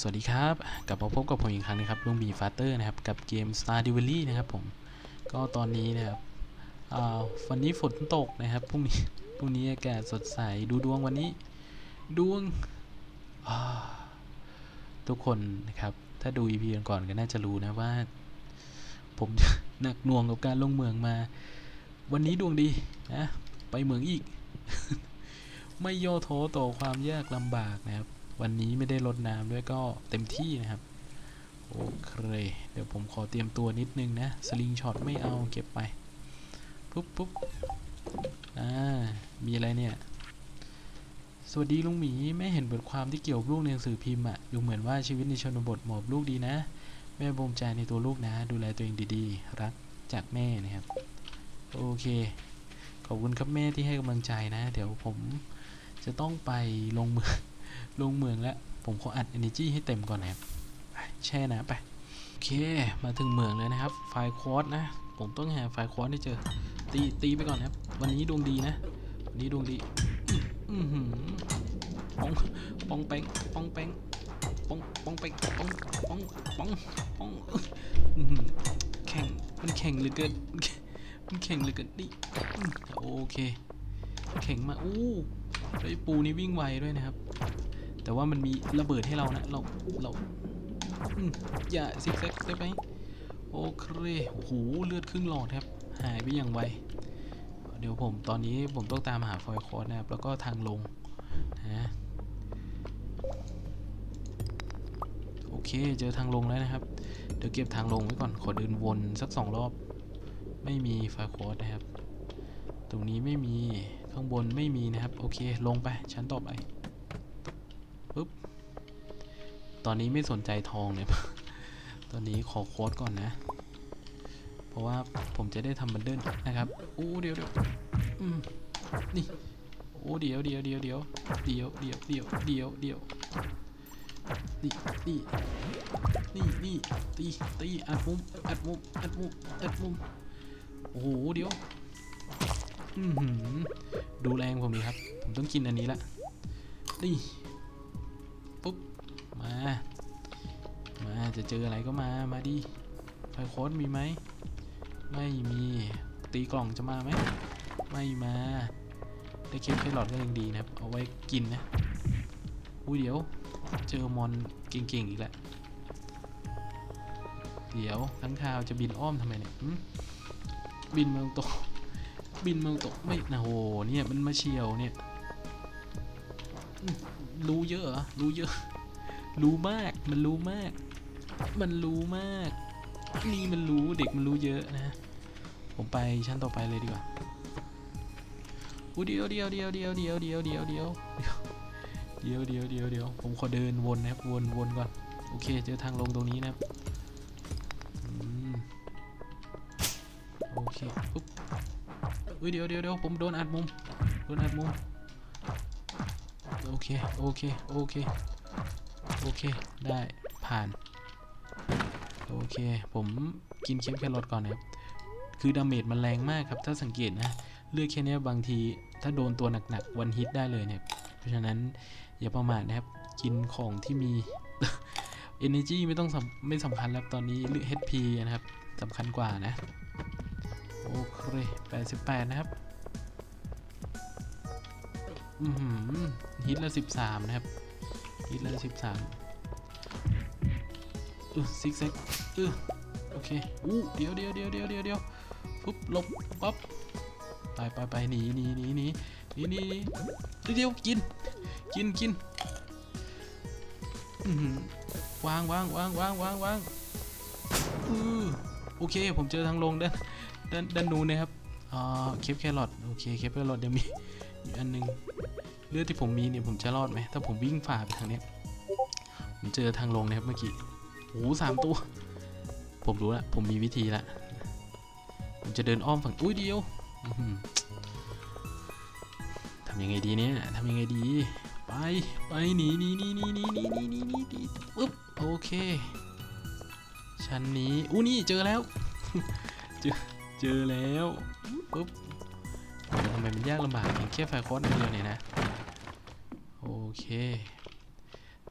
สวัสดีครับ กลับมาพบกับผมอีกครั้งนะครับลุงบีฟาเตอร์นะครับ กับเกม Star d e v i l y นะครับผม ก็ตอนนี้นะครับอ่าวันนี้ฝนตกนะครับพรุ่งนี้พรุ่งนี้อากาศสดใสดูดวงวันนี้ ดวง ทุกคนนะครับ ถ้าดู EP ก่อนก็น่าจะรู้นะว่า ผมหนักหน่วงกับการลงเมืองมา วันนี้ดวงดีนะ ไปเมืองอีก ไม่ย่อท้อต่อความยากลำบากนะครับ วันนี้ไม่ได้ลดน้ำด้วยก็เต็มที่นะครับ โอเค เดี๋ยวผมขอเตรียมตัวนิดนึงนะ สลิงช็อตไม่เอาเก็บไป ปุ๊บปุ๊บอ่า มีอะไรเนี่ย สวัสดีลุงหมี แม่เห็นบทความที่เกี่ยวกับลูกในหนังสือพิมพ์อะดูเหมือนว่าชีวิตในชนบทหมาะกับลูกดีนะ แม่ภูมิใจในตัวลูกนะ ดูแลตัวเองดีๆ รักจากแม่นะครับ โอเค ขอบคุณครับแม่ที่ให้กำลังใจนะ เดี๋ยวผมจะต้องไปลงมือ ลงเมืองแล้ว ผมขออัด energy ให้เต็มก่อนนะครับแช่น้ำไป โอเค มาถึงเมืองแล้วนะครับ ไฟล์ควอตนะ ผมต้องหาไฟล์ควอตให้เจอ ตีตีไปก่อนนะครับ วันนี้ดวงดีนะ วันนี้ดวงดี อื้อหือปองปองแปงปองแปงปองปองแปงปองปองปองปองอื้อหือแข่ง มันแข่งเหลือเกิน มันแข่งเหลือเกินนี่โอเค แข่งมา อู้ไอ้ปูนี่วิ่งไวด้วยนะครับ แต่ว่ามันมีระเบิดให้เรานะ เรา เราอย่าซิกแซกได้ไหมโอเค โอ้โห เลือดครึ่งหลอดครับ หายไปอย่างไว เดี๋ยวผมตอนนี้ผมต้องตามหาฟอยคอร์สนะครับ แล้วก็ทางลงนะโอเค เจอทางลงแล้วนะครับ เดี๋ยวเก็บทางลงไว้ก่อน ขอเดินวนสักสองรอบ ไม่มีไฟคอร์สนะครับ ตรงนี้ไม่มี ข้างบนไม่มีนะครับ โอเค ลงไป ชั้นต่อไป ปุ๊บ ตอนนี้ไม่สนใจทองเลย ตอนนี้ขอโค้ดก่อนนะ เพราะว่าผมจะได้ทำบันเดิลนะครับโอ้เดี๋ยวเดี๋ยวอืมนี่โอ้เดี๋ยวเดี๋ยวเดี๋ยวเดี๋ยวเดี๋ยวเดี๋ยวเดี๋ยวเดี๋ยวเดี๋ยวนี่นี่นี่นี่ตีตีอัดมุมอัดมุมอัดมุมอัดมุมโอ้โหเดี๋ยวอือหือดูแรงผมดีครับ ผมต้องกินอันนี้ละนี่ จะเจออะไรก็มา มาดิไฟโค้ดมีไหม ไม่มี ตีกล่องจะมาไหม ไม่มา ได้เค้กแครอทก็ยังดีนะครับ เอาไว้กินนะ อุ้ยเดี๋ยว เจอมอนเก่งๆอีกแล้วเดี๋ยวทั้างคาวจะบินอ้อมทำไมเนี่ยบินเมืองตก บินเมืองตกไม่นะโหเนี่ยมันมาเฉียวเนี่ย รู้เยอะรู้เยอะ รู้มาก มันรู้มาก มันรู้มาก นี่มันรู้เด็กมันรู้เยอะนะ ผมไปชั้นต่อไปเลยดีกว่าอู้เดียวเดียวเดียวเดียวเดียวเดียวเดียวเดียวเดียวเดียวเดียวเดียวผมขอเดินวนนะครับวนวนก่อนโอเคเจอทางลงตรงนี้นะครับอืมโอเคปุ๊บอุ้ยเดี๋ยวเดี๋ยวเดี๋ยวผมโดนอัดมุมโดนอัดมุมโอเคโอเคโอเคโอเคได้ผ่าน โอเค ผมกินเค้กแครอทก่อนนะครับ คือดาเมจมันแรงมากครับ ถ้าสังเกตนะ เลือดแค่นี้บางทีถ้าโดนตัวหนักๆวันฮิตได้เลยเนี่ย เพราะฉะนั้นอย่าประมาทนะครับ กินของที่มี energy ไม่ต้องไม่สำคัญแล้วตอนนี้เลือด HP นะครับสำคัญกว่านะ โอเค88นะครับ อือหือฮิตละสิบสามนะครับฮิตละสิบสาม อือซิกแซกเออโอเคอู้เดี๋ยวเดี๋ยวเดี๋ยวเดี๋ยวเดี๋ยวเดี๋ยวปุ๊บหลบปั๊บไปไปไปหนีหนีหนีหนีหนีหนีเดี๋ยวกิน กินกินวางวางวางวางวางวางอือโอเค ผมเจอทางลงด้านด้านด้านนู้นนะครับอ่าเคปแครอทโอเคเคปแครอทยังมีอีกอันหนึงเลือดที่ผมมีเนี่ยผมจะรอดไหมถ้าผมวิ่งฝ่าไปทางนี้ผมเจอทางลงนะครับเมื่อกี้ โอ้สามตัว ผมรู้ละผมมีวิธีละผมจะเดินอ้อมฝั่งอุ้ยเดียวทำยังไงดีเนี่ยทำยังไงดี ไป ไปหนีหนีหนีหนีหนีหนีหนีหนีหนีหนีปึ๊บโอเคชั้นนี้อู้นี่เจอแล้ว เจอเจอแล้วปึ๊บทำไมมันยากลำบากอย่างแค่ไฟคอสอันเดียวเนี่ยนะ โอเค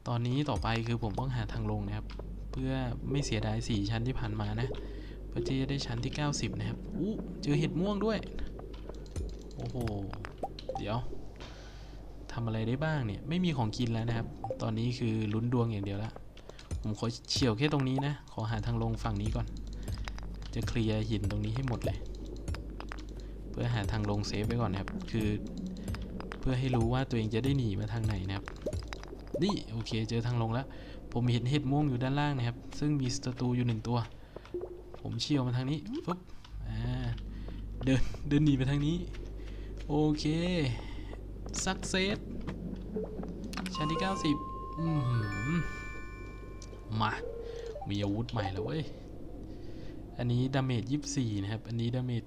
ตอนนี้ต่อไปคือผมต้องหาทางลงนะครับ พื่อไม่เสียดายสี่ชั้นที่ผ่านมานะ เพื่อที่จะได้ชั้นที่ 90 นะครับอู้เจอเห็ดม่วงด้วย โอ้โห เดี๋ยวทำอะไรได้บ้างเนี่ย ไม่มีของกินแล้วนะครับ ตอนนี้คือลุ้นดวงอย่างเดียวละผมขอเฉียวแค่ตรงนี้นะ ขอหาทางลงฝั่งนี้ก่อน จะเคลียร์หินตรงนี้ให้หมดเลย เพื่อหาทางลงเซฟไว้ก่อนนะครับ คือ เพื่อให้รู้ว่าตัวเองจะได้หนีมาทางไหนนะครับ นี่โอเคเจอทางลงแล้ว ผมเห็นเห็ดม่วงอยู่ด้านล่างนะครับ ซึ่งมีศัตรูอยู่หนึ่งตัว ผมเชี่ยวมาทางนี้ปุ๊บอ่าเดินเดินหนีไปทางนี้ โอเคสักเซสชั้นที่ 90อือหือมา มีอาวุธใหม่แล้วเว้ย อันนี้ดาเมจ24 นะครับ อันนี้ดาเมจ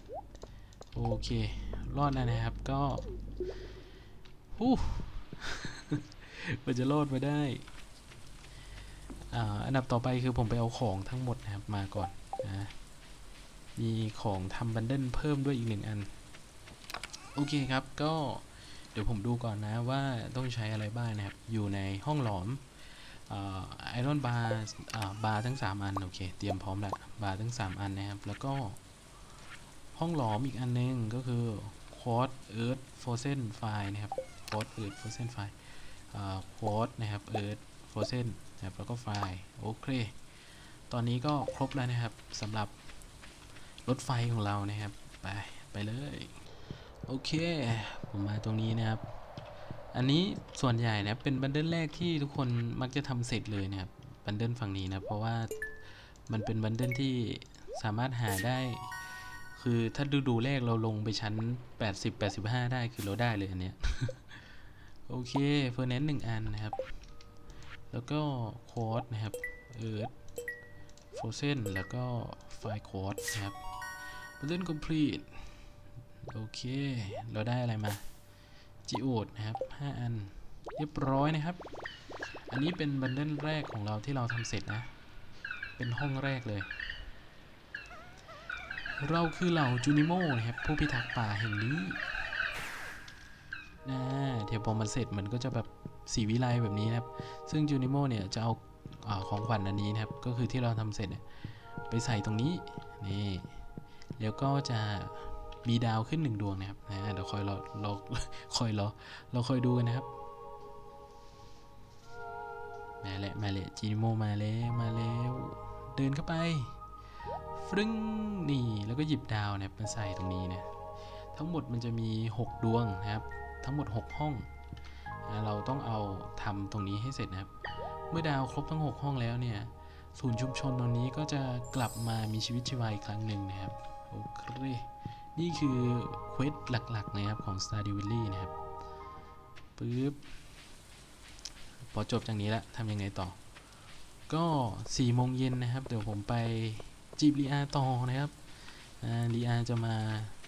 45 โอเค รอดแล้วนะครับก็ฮู้ มันจะรอดมาได้อันดับต่อไปคือผมไปเอาของทั้งหมดนะครับมาก่อนนะมีของทำบันเดิลเพิ่มด้วยอีกหนึ่งอัน โอเคครับก็เดี๋ยวผมดูก่อนนะว่าต้องใช้อะไรบ้างนะครับ อยู่ในห้องหลอมไอรอนบาร์บาร์ทั้ง 3 อัน โอเค เตรียมพร้อมแล้วบาร์ทั้ง 3 อันนะครับ แล้วก็ห้องหลอมอีกอันนึงก็คือควอตเอิร์ธโฟเซนไฟนะครับควอตเอิร์ธโฟเซนไฟค วอตนะครับเอิร์ธโฟเซนนะครับแล้วก็ไฟล์โอเค ตอนนี้ก็ครบแล้วนะครับสำหรับรถไฟของเรานะครับ ไป ไปเลย โอเค ผมมาตรงนี้นะครับ อันนี้ส่วนใหญ่นะเป็นบันเดิลแรกที่ทุกคนมักจะทำเสร็จเลยนะครับบันเดิลฝั่งนี้นะเพราะว่ามันเป็นบันเดิลที่สามารถหาได้ คือถ้าดูดูแรกเราลงไปชั้น 80 85 ได้คือเราได้เลยอันเนี้ย โอเคเฟอร์แนนซ์หนึ่งอันนะครับ แล้วก็โค้ดนะครับเอิร์ธโฟเซนแล้วก็ไฟโค้ดนะครับบันเดิลคอมพลีทโอเค เราได้อะไรมาจิโอดนะครับ 5 อัน เรียบร้อยนะครับ อันนี้เป็นบันเดิลแรกของเราที่เราทำเสร็จนะ เป็นห้องแรกเลย เราคือเหล่าจูนิโมนะครับ ผู้พิทักษ์ป่าแห่งนี้ เดี๋ยวพอมันเสร็จมันก็จะแบบสีวิไลแบบนี้นะครับ ซึ่งจูนิโมเนี่ยจะเอาอาของขวัญอันนี้นะครับ ก็คือที่เราทำเสร็จไปใส่ตรงนี้นี่แล้วก็จะมีดาวขึ้นหนึ่งดวงนะครับนะเดี๋ยวคอยรอรอคอยรอเราคอยดูกันนะครับมาแล้วมาแล้วจีนิโมมาแล้วมาแล้วเดินเข้าไปฟรึ้งนี่แล้วก็หยิบดาวเนะครับมาใส่ตรงนี้นะทั้งหมดมันจะมี 6 ดวงนะครับ ทั้งหมด 6 ห้องนะเราต้องเอาทำตรงนี้ให้เสร็จนะครับ เมื่อดาวครบทั้ง 6 ห้องแล้วเนี่ยศูนย์ชุมชนตรงนี้ก็จะกลับมามีชีวิตชีวาอีกครั้งหนึ่งนะครับโอเคนี่คือเควสหลักๆนะครับของ Stardew Valley นะครับปึ๊บพอจบจากนี้แล้วทำยังไงต่อ ก็4โมงเย็นนะครับ เดี๋ยวผมไปจีบลีอาต่อนะครับลีอาจะมา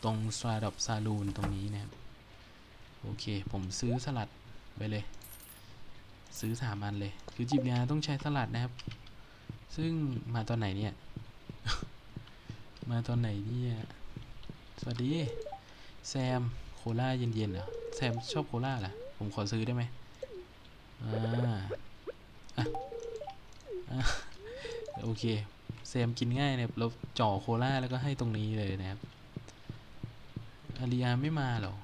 ตรงสตาราดอบซาลูนตรงนี้นะครับ โอเค ผมซื้อสลัดไปเลย ซื้อสามอันเลย คือจีบลีอาต้องใช้สลัดนะครับ ซึ่งมาตอนไหนเนี่ย มาตอนไหนเนี่ย สวัสดี แซมโคล่าเย็นๆเหรอ แซมชอบโคล่าเหรอ ผมขอซื้อได้ไหมอ่าอะอะโอเคแซมกินง่ายเนี่ยเราจ่อโคล่าแล้วก็ให้ตรงนี้เลยนะครับอาริยาไม่มาหรอ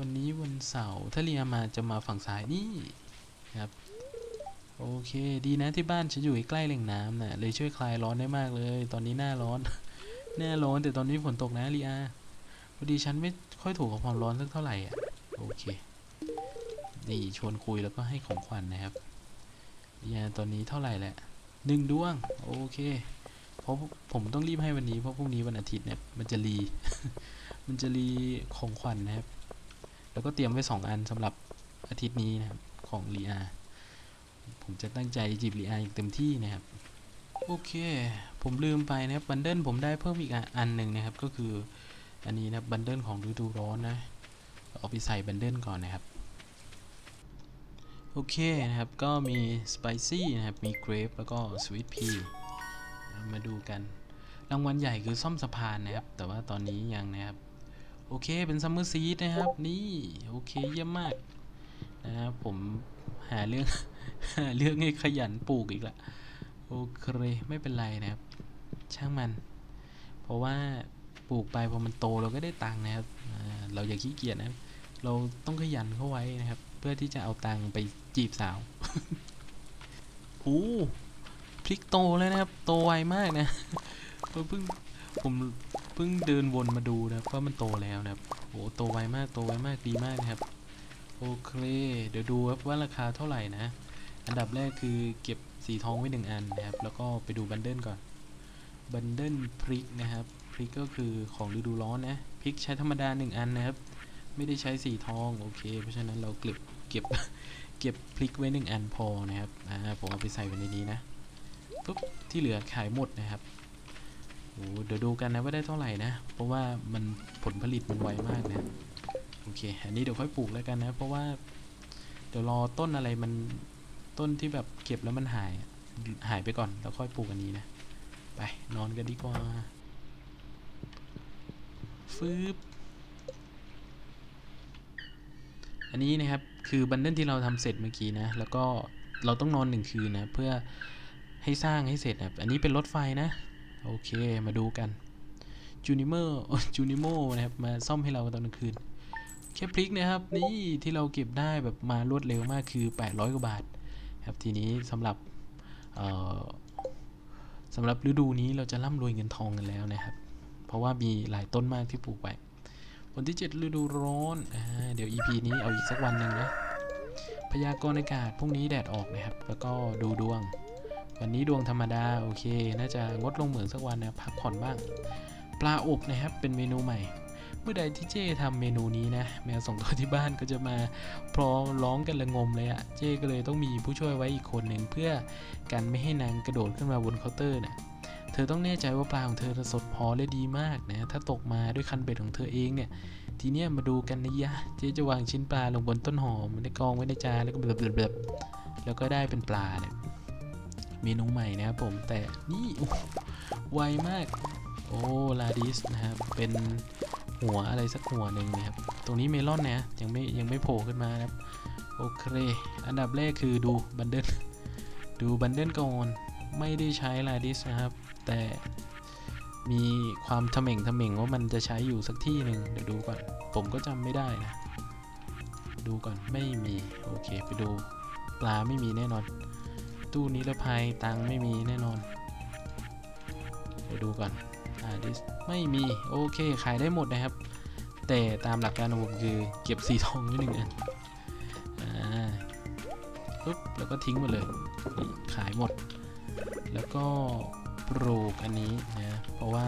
วันนี้วันเสาร์ถ้าเรียมาจะมาฝั่งซ้ายนี่ครับ โอเค ดีนะที่บ้านฉันอยู่ใกล้แหล่งน้ำนะ่ะเลยช่วยคลายร้อนได้มากเลย ตอนนี้หน้าร้อนหน้าร้อนแต่ตอนนี้ฝนตกนะลีอาพอดีฉันไม่ค่อยถูกกับความร้อนสักเท่าไหร่อะโอเคนี่ชวนคุยแล้วก็ให้ของขวัญนนะครับลีอาตอนนี้เท่าไหร่แหละหนึ่งดวงโอเคเพราะผมต้องรีบให้วันนี้เพราะพรุ่งนี้วันอาทิตย์เนี่ยมันจะรี มันจะรีของขวัญนะครับ แล้วก็เตรียมไว้สองอันสำหรับอาทิตย์นี้นะครับ ของลีอาผมจะตั้งใจจีบลีอาอย่างเต็มที่นะครับ โอเค ผมลืมไปนะครับบันเดิลผมได้เพิ่มอีกอันหนึ่งนะครับ ก็คืออันนี้นะบันเดิลของฤดูร้อนนะเอาไปใส่บันเดิลก่อนนะครับ โอเคนะครับ ก็มีสไปซี่นะครับ มีเกรฟแล้วก็สวีทพีมาดูกัน รางวัลใหญ่คือซ่อมสะพานนะครับ แต่ว่าตอนนี้ยังนะครับ โอเคเป็นซัมเมอร์ซีดนะครับ นี่โอเคเยี่ยมมากนะครับผมหาเรื่อง หาเรื่องให้ขยันปลูกอีกละโอเคไม่เป็นไรนะครับ ช่างมัน เพราะว่าปลูกไปพอมันโตเราก็ได้ตังค์นะครับเราอย่าขี้เกียจนะครับ เราต้องขยันเข้าไว้นะครับ เพื่อที่จะเอาตังค์ไปจีบสาวโอ้พริกโตแล้วนะครับ โตไวมากนะเพิ่งผม เพิ่งเดินวนมาดูนะครับว่ามันโตแล้วนะครับโอ้โตไวมากโตไวมากดีมากนะครับโอเค เดี๋ยวดูครับว่าราคาเท่าไหร่นะ อันดับแรกคือเก็บสีทองไว้หนึ่งอันนะครับ แล้วก็ไปดูบันเดิลก่อนบันเดิลพริกนะครับพริกก็คือของฤดูร้อนนะพริกใช้ธรรมดาหนึ่งอันนะครับ ไม่ได้ใช้สีทองโอเค เพราะฉะนั้นเราเก็บเก็บเก็บพริกไว้หนึ่งอันพอนะครับอ่าผมเอาไปใส่ไว้ในนี้นะปุ๊บที่เหลือขายหมดนะครับ โอ้เดี๋ยวดูกันนะว่าได้เท่าไหร่นะ เพราะว่ามันผลผลิตมันไวมากนะ โอเค อันนี้เดี๋ยวค่อยปลูกแล้วกันนะ เพราะว่าเดี๋ยวรอต้นอะไรมันต้นที่แบบเก็บแล้วมันหาย หายไปก่อนแล้วค่อยปลูกอันนี้นะ ไปนอนกันดีกว่า ฟืบอันนี้นะครับคือบันเดิลที่เราทำเสร็จเมื่อกี้นะ แล้วก็เราต้องนอนหนึ่งคืนนะ เพื่อให้สร้างให้เสร็จนะอันนี้เป็นรถไฟนะ โอเค มาดูกันจูนิเมอร์จูนิโมนะครับ มาซ่อมให้เราตอนกลางคืน แค่พลิกนะครับ นี่ที่เราเก็บได้แบบมารวดเร็วมากคือ 800 กว่าบาท ครับทีนี้สำหรับสำหรับฤดูนี้เราจะร่ำรวยเงินทองกันแล้วนะครับ เพราะว่ามีหลายต้นมากที่ปลูกไว้วันที่ 7 ฤดูร้อนอเดี๋ยว EP นี้เอาอีกสักวันหนึ่งนะ พยากรณ์อากาศพรุ่งนี้แดดออกนะครับ แล้วก็ดูดวง วันนี้ดวงธรรมดาโอเค น่าจะงดลงเหมืองสักวันนะพักผ่อนบ้าง ปลาอบนะครับเป็นเมนูใหม่ เมื่อใดที่เจ้ทำเมนูนี้นะแมวสองตัวที่บ้านก็จะมาพร้อมร้องกันระงมเลยอะ่ะเจ้ก็เลยต้องมีผู้ช่วยไว้อีกคนหนึ่งเพื่อกันไม่ให้นางกระโดดขึ้นมาบนเคาน์เตอร์นะเธอต้องแน่ใจว่าปลาของเธอสดพอและดีมากนะ ถ้าตกมาด้วยคันเบ็ดของเธอเองเนี่ย ทีเนี้ยมาดูกันนะยะ เจ๊จะวางชิ้นปลาลงบนต้นหอมในกองไว้ในจานแล้วก็แบบๆๆแล้วก็ได้เป็นปลาเนี่ย เมนูใหม่นะครับผมแต่นี่โอ้โหไวมาก โอ้ลาดิสนะครับเป็นหัวอะไรสักหัวหนึ่งนะครับตรงนี้เมลอนนะยังไม่ยังไม่โผล่ขึ้นมานะครับโอเคอันดับแรกคือดูบันเดิลดูบันเดิลก่อนไม่ได้ใช้ลาดิสนะครับ แต่มีความทะเหม่งทะเหม่งว่ามันจะใช้อยู่สักที่หนึ่งเดี๋ยวดูก่อน ผมก็จำไม่ได้นะ ดูก่อนไม่มี โอเค ไปดูปลาไม่มีแน่นอน ตู้นิรภัยตังไม่มีแน่นอนเดี๋ยวดูก่อนอ่าดิสไม่มี โอเค ขายได้หมดนะครับ แต่ตามหลักการของผมคือเก็บสีทองไว้หนึ่งอันอ่าปุ๊บแล้วก็ทิ้งหมดเลย ขายหมด แล้วก็ปลูกอันนี้นะเพราะว่า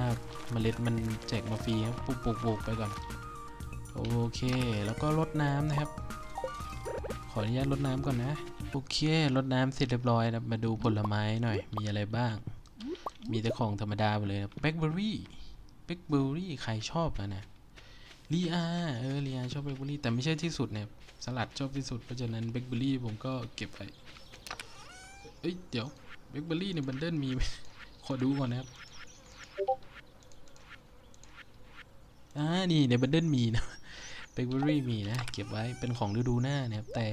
เมล็ดมันแจกมาฟรีครับปลูกปลูกปลูกไปก่อน โอเค แล้วก็รดน้ำนะครับ ขออนุญาตรดน้ำก่อนนะ โอเครดน้ำเสร็จเรียบร้อยนะมาดูผลไม้หน่อย มีอะไรบ้าง มีแต่ของธรรมดาไปเลยนะแบล็คเบอร์รี่แบล็คเบอร์รี่ใครชอบอะนะลีอาเออลีอาชอบแบล็คเบอร์รี่แต่ไม่ใช่ที่สุดเนี่ยสลัดชอบที่สุดเพราะฉะนั้นแบล็คเบอร์รี่ผมก็เก็บไว้เอ้ยเดี๋ยวแบล็คเบอร์รี่ในบันเดิลมีไหมขอดูก่อนนะครับอ่านี่ในบันเดิลมีนะแบล็คเบอร์รี่มีนะ เก็บไว้เป็นของฤดูหน้านะครับแต่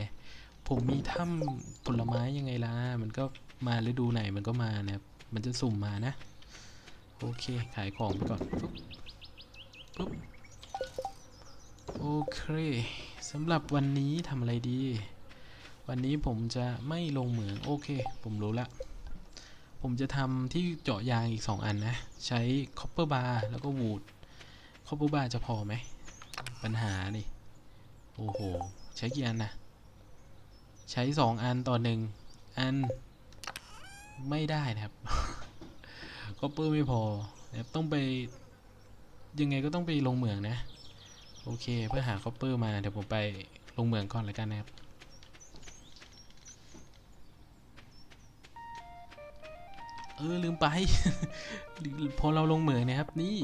ผมมีถ้ำผลไม้ยังไงล่ะ มันก็มาฤดูไหนมันก็มานะครับ มันจะสุ่มมานะ โอเค ขายของไปก่อนปุ๊บปุ๊บโอเคสำหรับวันนี้ทำอะไรดี วันนี้ผมจะไม่ลงเหมือง โอเค ผมรู้ละผมจะทำที่เจาะยางอีก 2 อันนะ ใช้คอปเปอร์บาร์แล้วก็วูดคอปเปอร์บาร์จะพอไหม ปัญหานี่ โอ้โห ใช้กี่อันนะ ใช้สองอันต่อหนึ่งอันไม่ได้นะครับก็เปอร์ไม่พอนะครับต้องไปยังไงก็ต้องไปลงเหมืองนะ โอเคเพื่อหาคอปเปอร์มาเดี๋ยวผมไปลงเหมืองก่อนแล้วกันนะครับ เออลืมไป พอเราลงเหมืองนะครับ นี่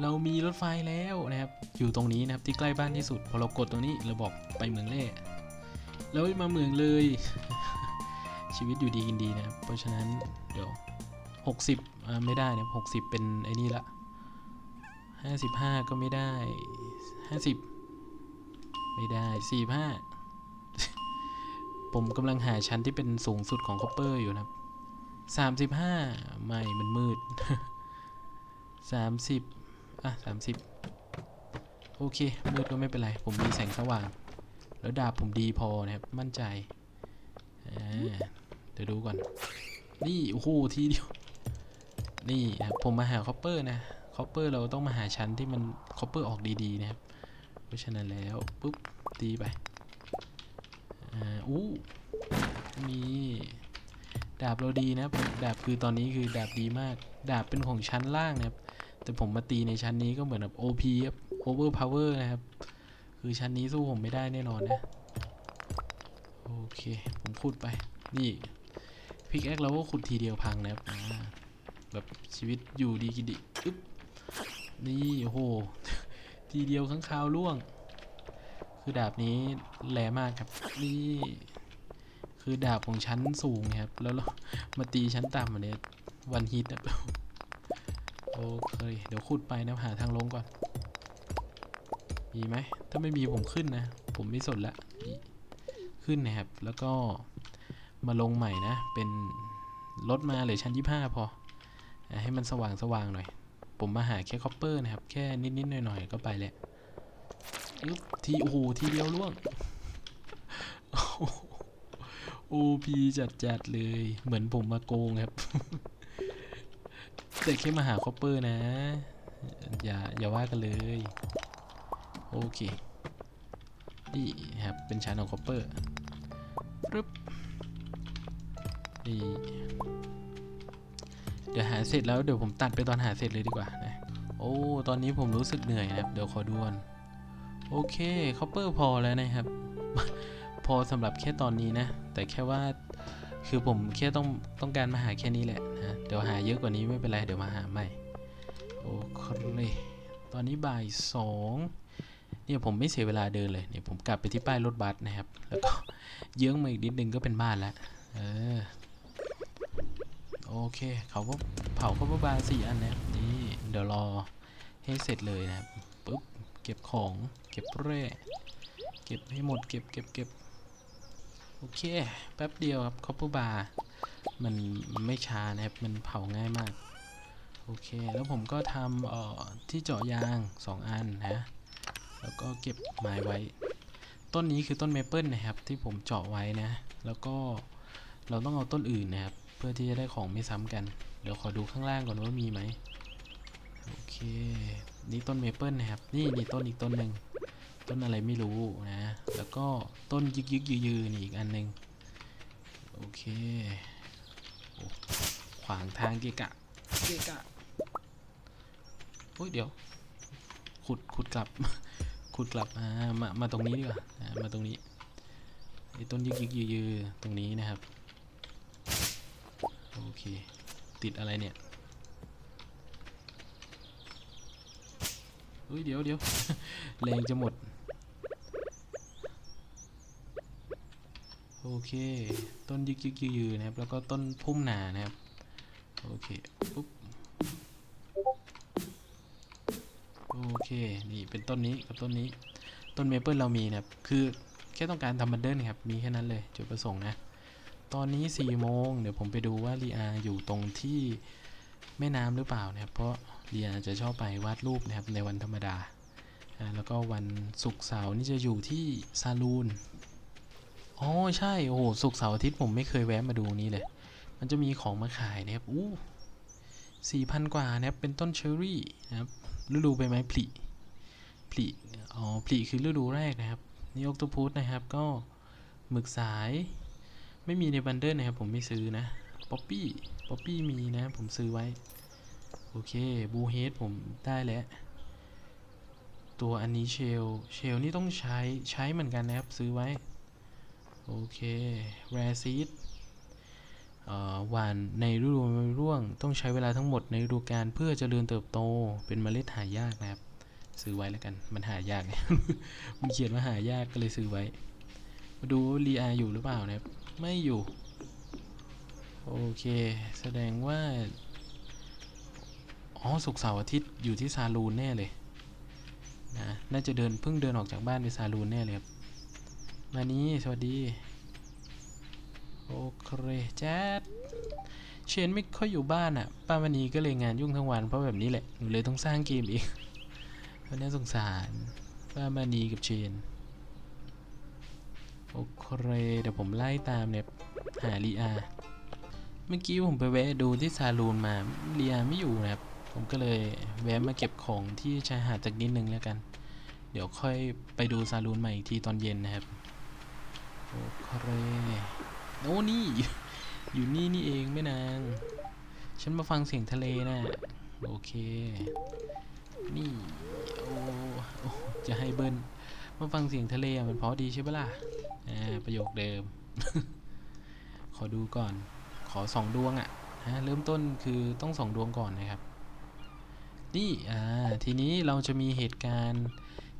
เรามีรถไฟแล้วนะครับ อยู่ตรงนี้นะครับที่ใกล้บ้านที่สุด พอเรากดตรงนี้เราบอกไปเมืองแร่ แล้วมาเมืองเลย ชีวิตอยู่ดีกินดีนะครับ เพราะฉะนั้นเดี๋ยว 60อ่าไม่ได้นะ60 เป็นไอ้นี่ละ 55 ก็ไม่ได้ 50 ไม่ได้ 45 ผมกำลังหาชั้นที่เป็นสูงสุดของคอปเปอร์อยู่นะครับสามสิบห้าไม่ มันมืดสามสิบอะสามสิบโอเค มืดก็ไม่เป็นไร ผมมีแสงสว่าง แล้วดาบผมดีพอนะครับ มั่นใจเดี๋ยวดูก่อน นี่โอ้โหทีเดียว นี่นะครับผมมาหาคอปเปอร์นะคอปเปอร์เราต้องมาหาชั้นที่มันคอปเปอร์ออกดีๆนะครับ เพราะฉะนั้นแล้วปุ๊บตีไปอ่าอู้มีดาบเราดีนะครับดาบคือตอนนี้คือดาบดีมาก ดาบเป็นของชั้นล่างนะครับ แต่ผมมาตีในชั้นนี้ก็เหมือนแบบ OP ครับ Over Power นะครับ คือชั้นนี้สู้ผมไม่ได้แน่นอนนะ โอเค ผมขุดไป นี่พิกแอคเราก็ขุดทีเดียวพังนะครับแบบชีวิตอยู่ดีกินดีอึ๊บนี่โอ้โหทีเดียวข้างคาวล่วง คือดาบนี้แรงมากครับ นี่ คือดาบของชั้นสูงครับ แล้วเรามาตีชั้นต่ำอันเนี้ยวันฮิตนะโอเค เดี๋ยวขุดไปนะหาทางลงก่อน มีไหมถ้าไม่มีผมขึ้นนะ ผมไม่สนละขึ้นนะครับ แล้วก็มาลงใหม่นะ เป็นลดมาเหลือชั้นยี่ห้าพอ ให้มันสว่างสว่างหน่อย ผมมาหาแค่คอปเปอร์นะครับ แค่นิดๆหน่อยๆก็ไปแหละทีโอ้โหทีเดียวล่วงโอพีจัดจัดๆเลย เหมือนผมมาโกงครับ แต่แค่มาหาคอปเปอร์นะ อย่าอย่าว่ากันเลย โอเคนี่ครับเป็นชั้นของคอปเปอร์ปึ๊บนี่เดี๋ยวหาเสร็จแล้วเดี๋ยวผมตัดไปตอนหาเสร็จเลยดีกว่านะโอ้ตอนนี้ผมรู้สึกเหนื่อยนะครับ เดี๋ยวขอดูก่อนโอเคคอปเปอร์พอแล้วนะครับ พอสำหรับแค่ตอนนี้นะ แต่แค่ว่าคือผมแค่ต้องต้องการมาหาแค่นี้แหละนะเดี๋ยวหาเยอะกว่านี้ไม่เป็นไร เดี๋ยวมาหาใหม่ โอเค ตอนนี้บ่ายสอง เนี่ยผมไม่เสียเวลาเดินเลยเนี่ยผมกลับไปที่ป้ายรถบัสนะครับ แล้วก็เยื้องมาอีกนิดนึงก็เป็นบ้านแล้วเออโอเคเขาก็เผาเขาก็บาสี่อันนะนี่เดี๋ยวรอให้เสร็จเลยนะครับปุ๊บเก็บของเก็บแร่เก็บให้หมดเก็บเก็บเก็บโอเคแป๊บเดียวครับคอปเปอร์บาร์มันมันไม่ช้านะครับมันเผาง่ายมากโอเค แล้วผมก็ทำเอ่อที่เจาะยาง 2 อันนะ แล้วก็เก็บไม้ไว้ ต้นนี้คือต้นเมเปิลนะครับที่ผมเจาะไว้นะ แล้วก็เราต้องเอาต้นอื่นนะครับ เพื่อที่จะได้ของไม่ซ้ำกัน เดี๋ยวขอดูข้างล่างก่อนว่ามีไหมโอเค นี่ต้นเมเปิลนะครับ นี่นี่ต้นอีกต้นหนึ่งต้นอะไรไม่รู้นะ แล้วก็ต้นยึกยึกยือยือนี่อีกอันหนึ่งโอเคโอ้ขวางทางเกะกะเกะกะโอ้ยเดี๋ยว ขุดขุดกลับ ขุดกลับอ่ามามาตรงนี้ดีกว่ามาตรงนี้ไอ้ต้นยึกยึกยือยือตรงนี้นะครับโอเค ติดอะไรเนี่ยเฮ้ยเดี๋ยวเดี๋ยวแรงจะหมด โอเค ต้นยึกยึกยืยือนะครับ แล้วก็ต้นพุ่มหนานะครับ โอเคปุ๊บ อเค นี่เป็นต้นนี้กับต้นนี้ ต้นเมเปิลเรามีนะครับ คือแค่ต้องการทำบันเดิลครับ มีแค่นั้นเลยจุดประสงค์นะ ตอนนี้4ี่โมงเดี๋ยวผมไปดูว่าลีอาอยู่ตรงที่แม่น้ำหรือเปล่านะครับ เพราะลีอาจะชอบไปวาดรูปนะครับในวันธรรมดา แล้วก็วันศุกร์เสาร์นี่จะอยู่ที่ซาลูน อ๋อใช่ โอ้โหศุกร์เสาร์อาทิตย์ผมไม่เคยแวะมาดูนี้เลย มันจะมีของมาขายนะครับ อู้สี่พันกว่านะครับ เป็นต้นเชอร์รี่นะครับ ฤดูใบไม้ผลิผลิอ๋อผลิคือฤดูแรกนะครับนี่ออกตัวพุธนะครับ ก็หมึกสาย ไม่มีในบันเดิลนะครับ ผมไม่ซื้อนะป๊อปปี้ป๊อปปี้มีนะ ผมซื้อไว้ โอเคบูเฮดผมได้แล้ว ตัวอันนี้เชล เชลนี่ต้องใช้ใช้เหมือนกันนะครับ ซื้อไว้ โอเคแรซีด หวานในฤดูใบร่วง ต้องใช้เวลาทั้งหมดในฤดูกาลเพื่อจเจริญเติบโตเป็นเมล็ดหายากนะครับ ซื้อไว้แล้วกันมันหายาก มันเขียนว่าหายากก็เลยซื้อไว้ มาดูรีอาอยู่หรือเปล่านะครับ ไม่อยู่ โอเค แสดงว่า อ๋อศุกร์เสาร์อาทิตย์อยู่ที่ซาลูนแน่เลยนะน่าจะเดินเพิ่งเดินออกจากบ้านไปซาลูนแน่เลยครับมานี้สวัสดี โอเคแจ๊ดเชนไม่ค่อยอยู่บ้านอะ ป้าวันนี้ก็เลยงานยุ่งทั้งวันเพราะแบบนี้แหละ หนูเลยต้องสร้างเกมอีกวันนี้สงสาร ป้ามานีกับเชน โอเค เดี๋ยวผมไล่ตามเนี่ย หาลีอา เมื่อกี้ผมไปแวะดูที่ซาลูนมาลีอาไม่อยู่นะครับ ผมก็เลยแวะมาเก็บของที่ชายหาดจากนิดนึงแล้วกัน เดี๋ยวค่อยไปดูซาลูนใหม่อีกทีตอนเย็นนะครับ โอเค โอ้นี่ อยู่นี่นี่เองแม่นางฉันมาฟังเสียงทะเลนะโอเค นี่โอ้โอ้จะให้เบิ้ลมาฟังเสียงทะเลอะมันพราะดีใช่ปะล่ะอ่าประโยคเดิม ขอดูก่อน ขอสองดวงอะ่ะฮะเริ่มต้นคือต้องสองดวงก่อนนะครับ นี่อ่าทีนี้เราจะมีเหตุการณ์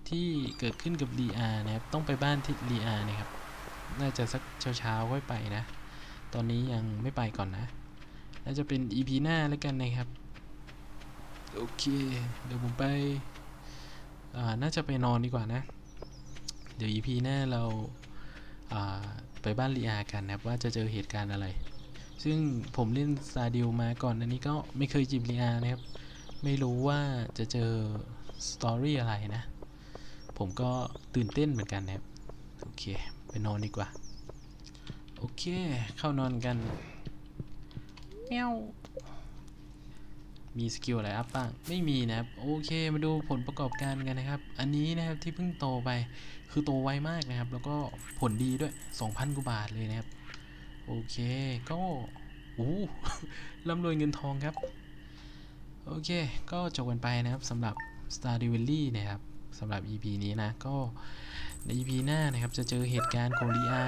ที่เกิดขึ้นกับลีอานะครับ ต้องไปบ้านที่ลีอานะครับ น่าจะสักเช้าๆค่อยไปนะ ตอนนี้ยังไม่ไปก่อนนะ น่าจะเป็น EP หน้าแล้วกันนะครับ โอเค เดี๋ยวผมไป น่าจะไปนอนดีกว่านะ เดี๋ยว EP หน้าเราาไปบ้านลีอากันนะครับว่าจะเจอเหตุการณ์อะไร ซึ่งผมเล่นซาดิวมาก่อนอันนี้ก็ไม่เคยจีบลีอานะครับ ไม่รู้ว่าจะเจอสตอรี่อะไรนะ ผมก็ตื่นเต้นเหมือนกันนะครับ โอเค ไปนอนดีกว่า โอเค เข้านอนกันเมียวมีสกิลอะไรอัพบ้าง ไม่มีนะครับ โอเค มาดูผลประกอบการกันนะครับ อันนี้นะครับที่เพิ่งโตไป คือโตไวมากนะครับ แล้วก็ผลดีด้วย 2,000กว่าบาทเลยนะครับ โอเค ก็โอ้ร่ำรวยเงินทองครับ โอเค ก็จบกันไปนะครับสำหรับ Star d e v a l l y นะครับสำหรับ EP นี้นะ ก็ ใน EP หน้านะครับจะเจอเหตุการณ์โคลีอา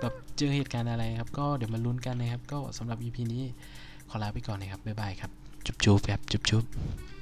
แบบเจอเหตุการณ์อะไรครับ ก็เดี๋ยวมาลุ้นกันนะครับ ก็สำหรับ EP นี้ขอลาไปก่อนนะครับบ๊ายบายครับ จุ๊บๆครับจุ๊บๆ